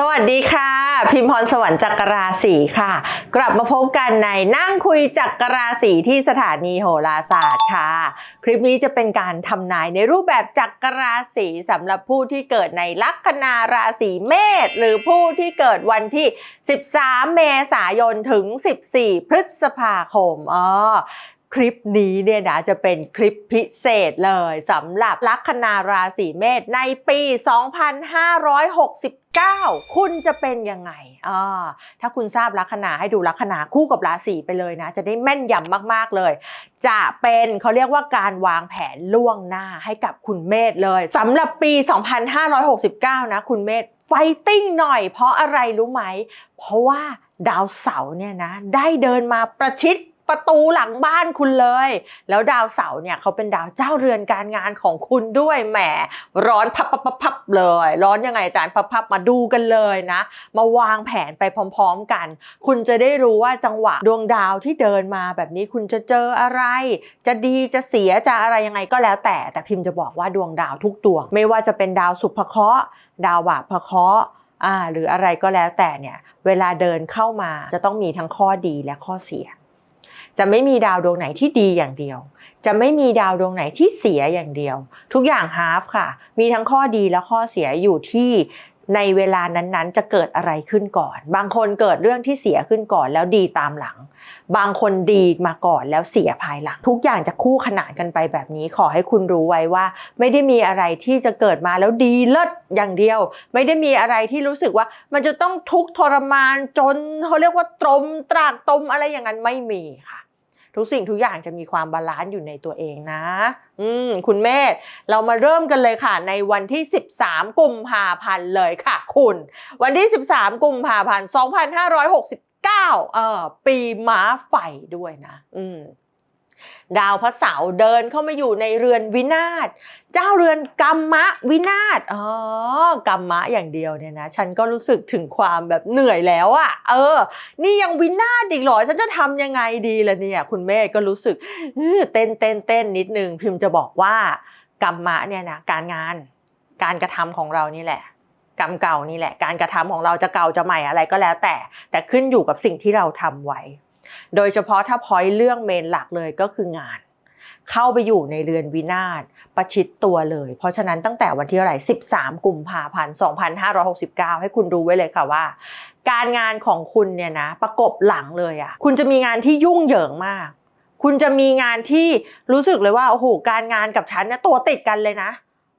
สวัสดีค่ะ พิมพรสวรรค์จักรราศีค่ะ กลับมาพบกันในนั่งคุยจักรราศีที่สถานีโหราศาสตร์ค่ะ คลิปนี้จะเป็นการทำนายในรูปแบบจักรราศีสำหรับผู้ที่เกิดในลัคนาราศีเมษหรือผู้ที่เกิดวันที่ 13 เมษายนถึง 14 พฤษภาคมอ๋อคลิปนี้เนี่ยนะจะเป็นคลิปพิเศษเลยสำหรับลัคนาราศีเมษในปี 2569 คุณจะเป็นยังไงอ่าถ้าคุณทราบลัคนาให้ดูลัคนาคู่กับราศีไปเลยนะ จะได้แม่นยำมากๆเลย จะเป็นเขาเรียกว่าการวางแผนล่วงหน้าให้กับคุณเมษเลยสำหรับปี 2569 นะคุณเมษไฟติ้งหน่อย เพราะอะไรรู้ไหม เพราะว่าดาวเสาร์เนี่ยนะ ได้เดินมาประชิด ประตูหลังบ้านคุณเลย แล้วดาวเสาร์เนี่ยเขาเป็นดาวเจ้าเรือนการงานของคุณด้วยแหมร้อนพับพับพับพบเลย ร้อนยังไงอาจารย์พับพับมาดูกันเลยนะ มาวางแผนไปพร้อม ๆกัน คุณจะได้รู้ว่าจังหวะดวงดาวที่เดินมาแบบนี้คุณจะเจออะไร จะดีจะเสียจะอะไรยังไงก็แล้วแต่ แต่พิมพ์จะบอกว่าดวงดาวทุกดวงไม่ว่าจะเป็นดาวสุภเคราะห์ดาวบาปเคราะห์อ่าหรืออะไรก็แล้วแต่เนี่ย เวลาเดินเข้ามาจะต้องมีทั้งข้อดีและข้อเสีย จะไม่มีดาวดวงไหนที่ดีอย่างเดียว จะไม่มีดาวดวงไหนที่เสียอย่างเดียว ทุกอย่างฮาฟค่ะ มีทั้งข้อดีและข้อเสียอยู่ที่ในเวลานั้นๆ จะเกิดอะไรขึ้นก่อน บางคนเกิดเรื่องที่เสียขึ้นก่อนแล้วดีตามหลัง บางคนดีมาก่อนแล้วเสียภายหลัง ทุกอย่างจะคู่ขนานกันไปแบบนี้ ขอให้คุณรู้ไว้ว่า ไม่ได้มีอะไรที่จะเกิดมาแล้วดีเลิศอย่างเดียว ไม่ได้มีอะไรที่รู้สึกว่า มันจะต้องทุกข์ทรมานจนเขาเรียกว่าตรมตรากตมอะไรอย่างนั้นไม่มีค่ะ ทุกสิ่งทุกอย่างจะมีความบาลานซ์อยู่ในตัวเองนะ อืมคุณเมธเรามาเริ่มกันเลยค่ะ ในวันที่ 13 กุมภาพันธ์เลยค่ะ คุณ วันที่ 13 กุมภาพันธ์ 2569 เอ่อปีม้าไฟด้วยนะ อืม ดาวพระเสาร์เดินเข้ามาอยู่ในเรือนวินาศ เจ้าเรือนกรรมะวินาศ อ๋อกรรมะอย่างเดียวเนี่ยนะ ฉันก็รู้สึกถึงความแบบเหนื่อยแล้วอะ่ะ เออ นี่ยังวินาศอีกหรอ ฉันจะทำยังไงดีล่ะเนี่ย คุณเมฆก็รู้สึกเต้นเต้นเต้นนิดนึง พิมพ์จะบอกว่ากรรมะเนี่ยนะการงานการกระทำของเรานี่แหละกรรมเก่านี่แหละ การกระทำของเราจะเก่าจะใหม่อะไรก็แล้วแต่ แต่ขึ้นอยู่กับสิ่งที่เราทำไว้ โดยเฉพาะถ้าพอยเรื่องเมนหลักเลยก็คืองาน เข้าไปอยู่ในเรือนวินาศประชิดตัวเลย เพราะฉะนั้นตั้งแต่วันที่เท่าไร13 กุมภาพันธ์ 2569 ให้คุณรู้ไว้เลยค่ะว่า การงานของคุณเนี่ยนะประกบหลังเลยอะ่ะคุณจะมีงานที่ยุ่งเหยิงมาก คุณจะมีงานที่รู้สึกเลยว่าโอ้โหการงานกับฉันเนี่ยตัวติดกันเลยนะ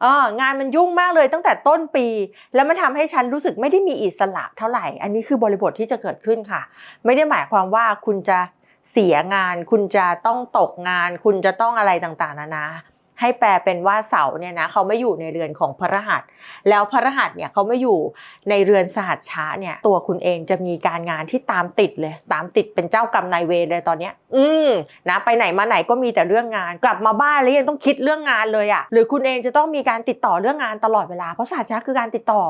เอองานมันยุ่งมากเลยตั้งแต่ต้นปี แล้วมันทำให้ฉันรู้สึกไม่ได้มีอิสระเท่าไหร่ อันนี้คือบริบทที่จะเกิดขึ้นค่ะ ไม่ได้หมายความว่าคุณจะเสียงาน คุณจะต้องตกงาน คุณจะต้องอะไรต่างๆ นานา ให้แปลเป็นว่าเสาเนี่ยนะเขาไม่อยู่ในเรือนของพระรหัส แล้วพระรหัสเนี่ยเขาไม่อยู่ในเรือนสหัสช้าเนี่ย ตัวคุณเองจะมีการงานที่ตามติดเลย ตามติดเป็นเจ้ากรรมนายเวรเลยตอนเนี้ย อืมนะไปไหนมาไหนก็มีแต่เรื่องงาน กลับมาบ้านแล้วยังต้องคิดเรื่องงานเลยอะ่ะ หรือคุณเองจะต้องมีการติดต่อเรื่องงานตลอดเวลาเพราะสหัสช้าคือการติดต่อ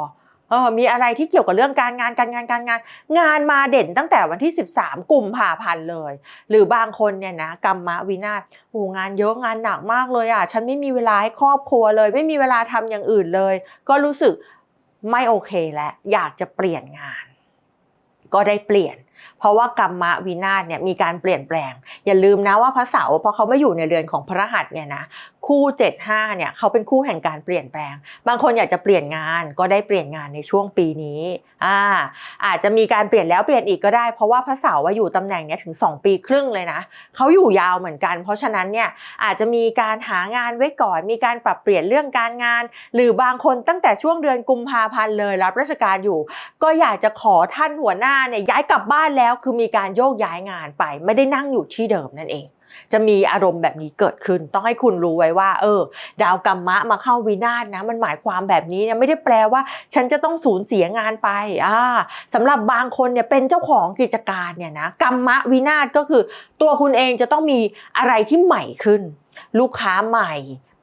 เออมีอะไรที่เกี่ยวกับเรื่องการงานการงานการงาน งานมาเด่นตั้งแต่วันที่ 13กลุ่มผ่าพันเลย หรือบางคนเนี่ยนะกรรมะวินาศโอ้งานเยอะงานหนักมากเลยอะ ฉันไม่มีเวลาให้ครอบครัวเลย ไม่มีเวลาทำอย่างอื่นเลย ก็รู้สึกไม่โอเคแล้วอยากจะเปลี่ยนงาน ก็ได้เปลี่ยน เพราะว่ากรรมะวินาศเนี่ยมีการเปลี่ยนแปลง อย่าลืมนะว่าพระเสาร์พอเขาไม่อยู่ในเรือนของพระรหัสเนี่ยนะคู่ 75เนี่ยเขาเป็นคู่แห่งการเปลี่ยนแปลง บางคนอยากจะเปลี่ยนงานก็ได้เปลี่ยนงานในช่วงปีนี้อ่าอาจจะมีการเปลี่ยนแล้วเปลี่ยนอีกก็ได้ เพราะว่าพระเสาร์ว่าอยู่ตำแหน่งเนี้ยถึง 2 ปีครึ่งเลยนะเขาอยู่ยาวเหมือนกัน เพราะฉะนั้นเนี่ยอาจจะมีการหางานไว้ก่อน มีการปรับเปลี่ยนเรื่องการงาน หรือบางคนตั้งแต่ช่วงเดือนกุมภาพันธ์เลยรับราชการอยู่ ก็อยากจะขอท่านหัวหน้าเนี่ยย้ายกลับบ้านแล้วคือมีการโยกย้ายงานไป ไม่ได้นั่งอยู่ที่เดิมนั่นเอง จะมีอารมณ์แบบนี้เกิดขึ้น ต้องให้คุณรู้ไว้ว่า เออ ดาวกรรมะมาเข้าวินาศนะ มันหมายความแบบนี้เนี่ยไม่ได้แปลว่า ฉันจะต้องสูญเสียงานไปอ่าสำหรับบางคนเนี่ยเป็นเจ้าของกิจการเนี่ยนะกรรมะวินาศก็คือ ตัวคุณเองจะต้องมีอะไรที่ใหม่ขึ้น ลูกค้าใหม่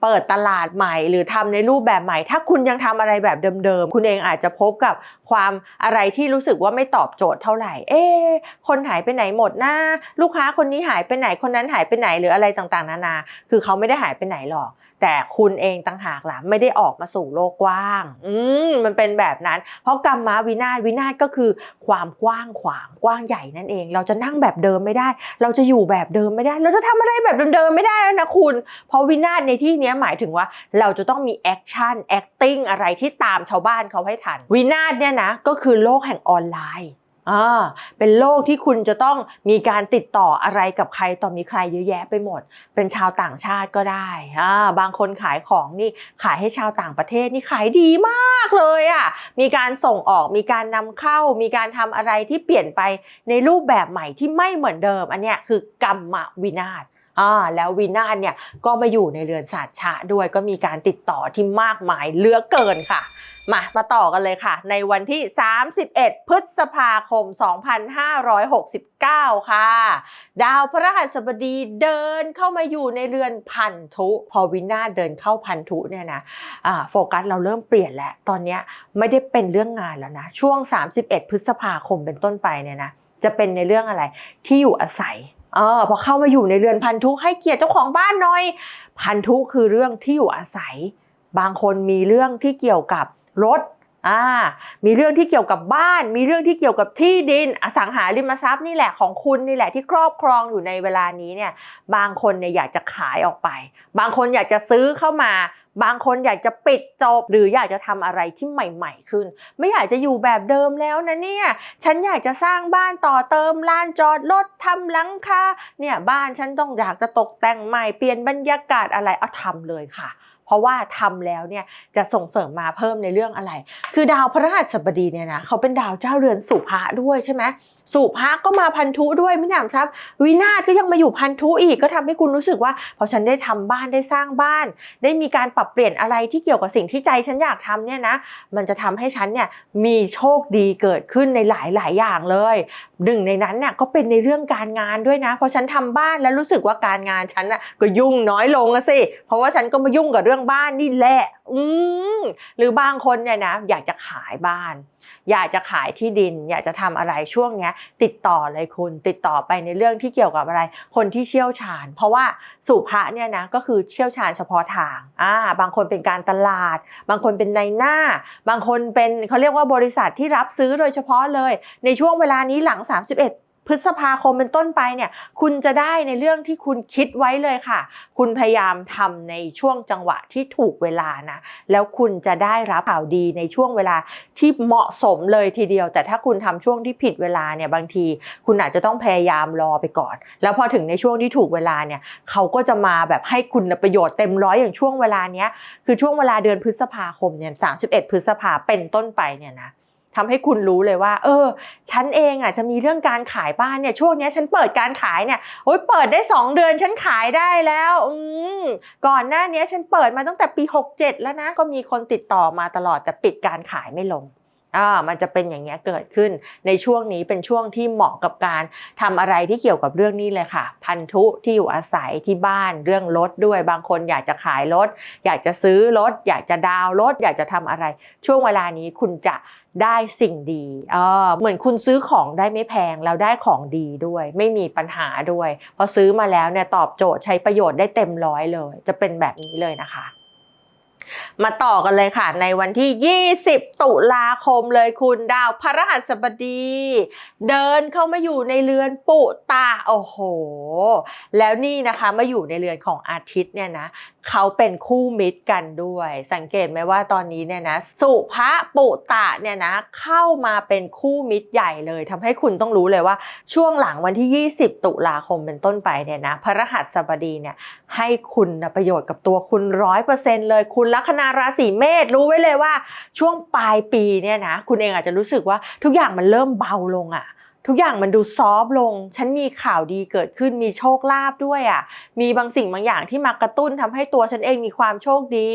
เปิดตลาดใหม่ หรือทำในรูปแบบใหม่ ถ้าคุณยังทำอะไรแบบเดิมๆ คุณเองอาจจะพบกับความอะไรที่รู้สึกว่าไม่ตอบโจทย์เท่าไหร่ เอ๊ะคนหายไปไหนหมดนะลูกค้าคนนี้หายไปไหนคนนั้นหายไปไหนหรืออะไรต่างๆ นานา คือเขาไม่ได้หายไปไหนหรอกแต่คุณเองต่างหากล่ะไม่ได้ออกมาสู่โลกกว้าง อืมมันเป็นแบบนั้น เพราะกรรมมาวินาศวินาศก็คือ ความกว้างขวางกว้างใหญ่นั่นเอง เราจะนั่งแบบเดิมไม่ได้ เราจะอยู่แบบเดิมไม่ได้ เราจะทำอะไรแบบเดิมๆไม่ได้แล้วนะคุณ เพราะวินาศในที่เนี้หมายถึงว่าเราจะต้องมีแอคชั่น acting อะไรที่ตามชาวบ้านเขาให้ทัน วินาศเนี่ยนะก็คือโลกแห่งออนไลน์อ่าเป็นโลกที่คุณจะต้องมีการติดต่ออะไรกับใครต่อมีใครเยอะแยะไปหมด เป็นชาวต่างชาติก็ได้อ่าบางคนขายของนี่ขายให้ชาวต่างประเทศนี่ขายดีมากเลยอะมีการส่งออกมีการนำเข้า มีการทำอะไรที่เปลี่ยนไปในรูปแบบใหม่ที่ไม่เหมือนเดิม อันเนี้ยคือกรรมวินาศ อ่าแล้ววินาศเนี่ยก็มาอยู่ในเรือนศาสชะด้วยก็มีการติดต่อที่มากมายเหลือเกินค่ะมามาต่อกันเลยค่ะ ในวันที่ 31 พฤษภาคม 2569 ค่ะ ดาวพระหัสบดีเดินเข้ามาอยู่ในเรือนพันธุ พอวินาเดินเข้าพันธุเนี่ยนะโฟกัสเราเริ่มเปลี่ยนแล้ว ตอนนี้ไม่ได้เป็นเรื่องงานแล้วนะ ช่วง 31 พฤษภาคมเป็นต้นไปเนี่ยนะ จะเป็นในเรื่องอะไรที่อยู่อาศัย เออพอเข้ามาอยู่ในเรือนพันธุให้เกียรติเจ้าของบ้านหน่อย พันธุคือเรื่องที่อยู่อาศัย บางคนมีเรื่องที่เกี่ยวกับรถ อ่ามีเรื่องที่เกี่ยวกับบ้าน มีเรื่องที่เกี่ยวกับที่ดินอสังหาริมทรัพย์นี่แหละของคุณนี่แหละที่ครอบครองอยู่ในเวลานี้เนี่ยบางคนเนี่ยอยากจะขายออกไป บางคนอยากจะซื้อเข้ามา บางคนอยากจะปิดจบ หรืออยากจะทำอะไรที่ใหม่ ๆ ขึ้น ไม่อยากจะอยู่แบบเดิมแล้วนะเนี่ยฉันอยากจะสร้างบ้านต่อเติมลานจอดรถทำหลังคาเนี่ยบ้านฉันต้องอยากจะตกแต่งใหม่เปลี่ยนบรรยากาศอะไรเอาทำเลยค่ะ เพราะว่าทำแล้วเนี่ยจะส่งเสริมมาเพิ่มในเรื่องอะไร คือดาวพระหัสบดีเนี่ยนะเขาเป็นดาวเจ้าเรือนสุภะด้วยใช่ไหมสุภะก็มาพันธุด้วยไม่หนำซับวินาศก็ยังมาอยู่พันธุอีกก็ทำให้คุณรู้สึกว่าพอฉันได้ทำบ้านได้สร้างบ้าน ได้มีการปรับเปลี่ยนอะไรที่เกี่ยวกับสิ่งที่ใจฉันอยากทำเนี่ยนะมันจะทำให้ฉันเนี่ยมีโชคดีเกิดขึ้นในหลายหลายๆอย่างเลยหนึ่งในนั้นเนี่ยก็เป็นในเรื่องการงานด้วยนะพราะฉันทำบ้านแล้วรู้สึกว่าการงานฉันน่ะก็ยุ่งน้อยลงสิเพราะว่าฉันก็มายุ่งกับเรื่องื่องบ้านนี่แหละ อืมหรือบางคนเนี่ยนะ อยากจะขายบ้าน อยากจะขายที่ดิน อยากจะทำอะไรช่วงเนี้ย ติดต่อเลยคุณ ติดต่อไปในเรื่องที่เกี่ยวกับอะไร คนที่เชี่ยวชาญ เพราะว่าสุภะเนี่ยนะก็คือเชี่ยวชาญเฉพาะทางอ่าบางคนเป็นการตลาด บางคนเป็นในหน้า บางคนเป็นเขาเรียกว่าบริษัทที่รับซื้อโดยเฉพาะเลย ในช่วงเวลานี้หลัง 31 พฤษภาคมเป็นต้นไปเนี่ยคุณจะได้ในเรื่องที่คุณคิดไว้เลยค่ะ คุณพยายามทำในช่วงจังหวะที่ถูกเวลานะแล้วคุณจะได้รับข่าวดีในช่วงเวลาที่เหมาะสมเลยทีเดียว แต่ถ้าคุณทำช่วงที่ผิดเวลาเนี่ยบางที คุณอาจจะต้องพยายามรอไปก่อน แล้วพอถึงในช่วงที่ถูกเวลาเนี่ยเขาก็จะมาแบบให้คุณประโยชน์เต็มร้อยอย่างช่วงเวลาเนี้ยคือช่วงเวลาเดือนพฤษภาคมเนี่ย31พฤษภาเป็นต้นไปเนี่ยนะ ทำให้คุณรู้เลยว่า เออ ฉันเองอะจะมีเรื่องการขายบ้านเนี่ยช่วงนี้ฉันเปิดการขายเนี่ยโอ๊ยเปิดได้ 2 เดือนฉันขายได้แล้วอืมก่อนหน้านี้ฉันเปิดมาตั้งแต่ปี 67 แล้วนะก็มีคนติดต่อมาตลอดแต่ปิดการขายไม่ลง อ่ามันจะเป็นอย่างเงี้ยเกิดขึ้น ในช่วงนี้เป็นช่วงที่เหมาะกับการทำอะไรที่เกี่ยวกับเรื่องนี้เลยค่ะ พันธุที่อยู่อาศัยที่บ้านเรื่องรถด้วยบางคนอยากจะขายรถ อยากจะซื้อรถ อยากจะดาวรถ อยากจะทำอะไร ช่วงเวลานี้คุณจะได้สิ่งดีเออเหมือนคุณซื้อของได้ไม่แพงแล้วได้ของดีด้วย ไม่มีปัญหาด้วยพอซื้อมาแล้วเนี่ยตอบโจทย์ใช้ประโยชน์ได้เต็มร้อยเลย จะเป็นแบบนี้เลยนะคะ มาต่อกันเลยค่ะ ในวันที่ 20 ตุลาคมเลยคุณดาวพระหัสบดี เดินเข้ามาอยู่ในเรือนปุตาโอ้โห แล้วนี่นะคะมาอยู่ในเรือนของอาทิตย์เนี่ยนะเขาเป็นคู่มิตรกันด้วย สังเกตไหมว่าตอนนี้เนี่ยนะสุภะปุตะเนี่ยนะเข้ามาเป็นคู่มิตรใหญ่เลยทำให้คุณต้องรู้เลยว่า ช่วงหลังวันที่ 20 ตุลาคมเป็นต้นไปเนี่ยนะพระรหัสบดีเนี่ยให้คุณประโยชน์กับตัวคุณร้อยเปอร์เซ็นต์เลยคุณลัคนาราศีเมษรู้ไว้เลยว่า ช่วงปลายปีเนี่ยนะคุณเองอาจจะรู้สึกว่าทุกอย่างมันเริ่มเบาลงอะ่ะ ทุกอย่างมันดูซอฟต์ลง ฉันมีข่าวดีเกิดขึ้น มีโชคลาภด้วยอะ่ะ มีบางสิ่งบางอย่างที่มากระตุ้นทำให้ตัวฉันเองมีความโชคดี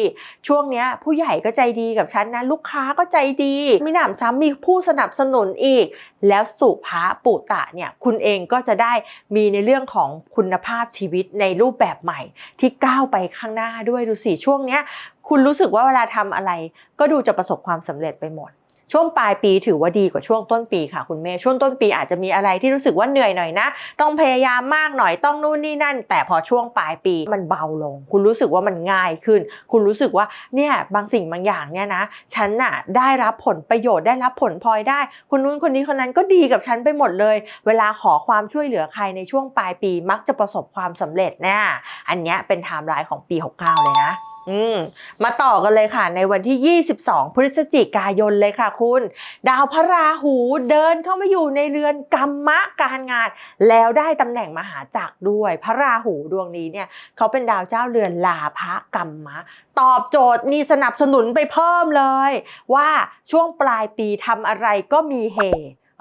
ช่วงเนี้ยผู้ใหญ่ก็ใจดีกับฉันนะ ลูกค้าก็ใจดี มีหนำซ้ำมีผู้สนับสนุนอีก แล้วสุภาปุตะเนี่ย คุณเองก็จะได้มีในเรื่องของคุณภาพชีวิตในรูปแบบใหม่ ที่ก้าวไปข้างหน้าด้วยดูสิช่วงเนี้ยคุณรู้สึกว่าเวลาทำอะไร ก็ดูจะประสบความสำเร็จไปหมด ช่วงปลายปีถือว่าดีกว่าช่วงต้นปีค่ะคุณเมย์ช่วงต้นปีอาจจะมีอะไรที่รู้สึกว่าเหนื่อยหน่อยนะ ต้องพยายามมากหน่อยต้องนู่นนี่นั่น แต่พอช่วงปลายปีมันเบาลง คุณรู้สึกว่ามันง่ายขึ้น คุณรู้สึกว่าเนี่ยบางสิ่งบางอย่างเนี่ยนะ ฉันน่ะได้รับผลประโยชน์ได้รับผลพลอยได้ คนนู้นคนนี้คนนั้นก็ดีกับฉันไปหมดเลย เวลาขอความช่วยเหลือใครในช่วงปลายปีมักจะประสบความสำเร็จนะอันนี้เป็นไทม์ไลน์ของปี 69 เลยนะ อืมมาต่อกันเลยค่ะ ในวันที่ 22 พฤศจิกายนเลยค่ะคุณ ดาวพระราหูเดินเข้ามาอยู่ในเรือนกรรมะการงาน แล้วได้ตำแหน่งมหาจักรด้วย พระราหูดวงนี้เนี่ยเขาเป็นดาวเจ้าเรือนลาภกรรมะ ตอบโจทย์นี่สนับสนุนไปเพิ่มเลย ว่าช่วงปลายปีทำอะไรก็มีเฮ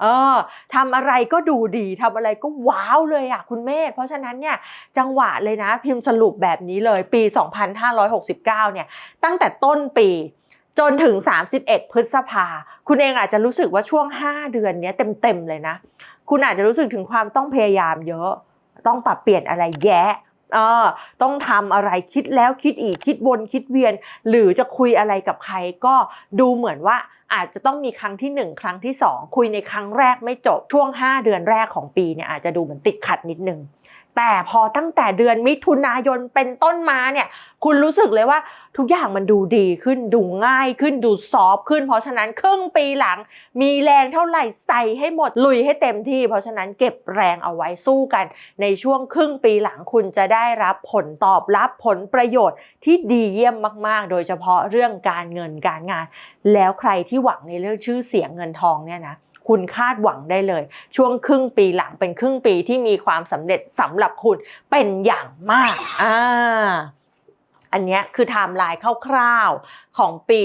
เออทำอะไรก็ดูดีทำอะไรก็ว้าวเลยอะคุณเมธเพราะฉะนั้นเนี่ยจังหวะเลยนะพิมพ์สรุปแบบนี้เลยปี 2569 เนี่ยตั้งแต่ต้นปีจนถึง 31 พฤษภา คุณเองอาจจะรู้สึกว่าช่วง 5 เดือนนี้เต็ม ๆ เลยนะ คุณอาจจะรู้สึกถึงความต้องพยายามเยอะ ต้องปรับเปลี่ยนอะไรแยะ เออต้องทำอะไรคิดแล้วคิดอีกคิดวนคิดเวียน หรือจะคุยอะไรกับใครก็ดูเหมือนว่าอาจจะต้องมีครั้งที่ 1 ครั้งที่ 2 คุยในครั้งแรกไม่จบช่วง 5 เดือนแรกของปีเนี่ยอาจจะดูเหมือนติดขัดนิดนึง แต่พอตั้งแต่เดือนมิถุนายนเป็นต้นมาเนี่ยคุณรู้สึกเลยว่าทุกอย่างมันดูดีขึ้นดูง่ายขึ้นดูซอฟขึ้น เพราะฉะนั้นครึ่งปีหลัง มีแรงเท่าไหร่ใส่ให้หมดลุยให้เต็มที่ เพราะฉะนั้นเก็บแรงเอาไว้สู้กัน ในช่วงครึ่งปีหลังคุณจะได้รับผลตอบรับผลประโยชน์ที่ดีเยี่ยมมาก ๆ โดยเฉพาะเรื่องการเงินการงาน แล้วใครที่หวังในเรื่องชื่อเสียงเงินทองเนี่ยนะ คุณคาดหวังได้เลย ช่วงครึ่งปีหลังเป็นครึ่งปีที่มีความสำเร็จสำหรับคุณเป็นอย่างมากอ่าอันนี้คือไทม์ไลน์คร่าวๆของปี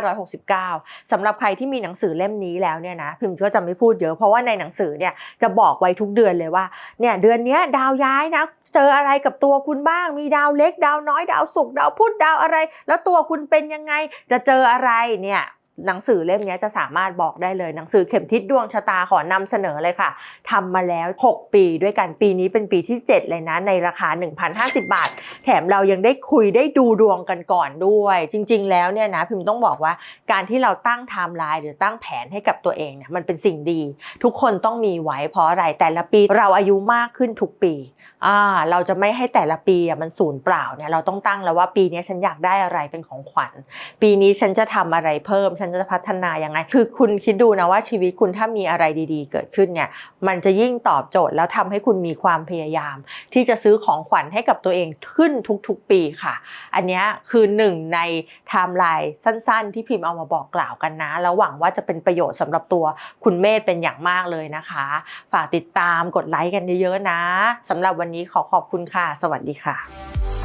2569สำหรับใครที่มีหนังสือเล่มนี้แล้วเนี่ยนะพิมพ์ก็จะไม่พูดเยอะเพราะว่าในหนังสือเนี่ยจะบอกไว้ทุกเดือนเลยว่าเนี่ยเดือนนี้ดาวย้ายนะเจออะไรกับตัวคุณบ้าง มีดาวเล็ก ดาวน้อยดาวศุกดาวพุธดาวอะไร แล้วตัวคุณเป็นยังไงจะเจออะไรเนี่ย หนังสือเล่มนี้จะสามารถบอกได้เลยหนังสือเข็มทิศดวงชะตาขอนำเสนอเลยค่ะทำมาแล้ว 6 ปีด้วยกันปีนี้เป็นปีที่ 7 เลยนะ ในราคา 1,050 บาท แถมเรายังได้คุยได้ดูดวงกันก่อนด้วย จริง ๆ แล้วเนี่ยนะพิมต้องบอกว่าการที่เราตั้งไทม์ไลน์หรือตั้งแผนให้กับตัวเองเนี่ยมันเป็นสิ่งดี ทุกคนต้องมีไว้เพราะอะไรแต่ละปีเราอายุมากขึ้นทุกปีอ่าเราจะไม่ให้แต่ละปีมันสูญเปล่าเนี่ยเราต้องตั้งแล้วว่าปีนี้ฉันอยากได้อะไรเป็นของขวัญ ปีนี้ฉันจะทำอะไรเพิ่มฉันจะพัฒนายังไง คือคุณคิดดูนะว่าชีวิตคุณถ้ามีอะไรดีๆ เกิดขึ้นเนี่ยมันจะยิ่งตอบโจทย์แล้วทำให้คุณมีความพยายาม ที่จะซื้อของขวัญให้กับตัวเองขึ้นทุกๆ ปีค่ะ อันนี้คือหนึ่งในไทม์ไลน์สั้นๆ ที่พิมพ์เอามาบอกกล่าวกันนะแล้วหวังว่าจะเป็นประโยชน์สำหรับตัวคุณเมธเป็นอย่างมากเลยนะคะ ฝากติดตามกดไลค์กันเยอะๆนะสำหรับวันนี้ขอขอบคุณค่ะ สวัสดีค่ะ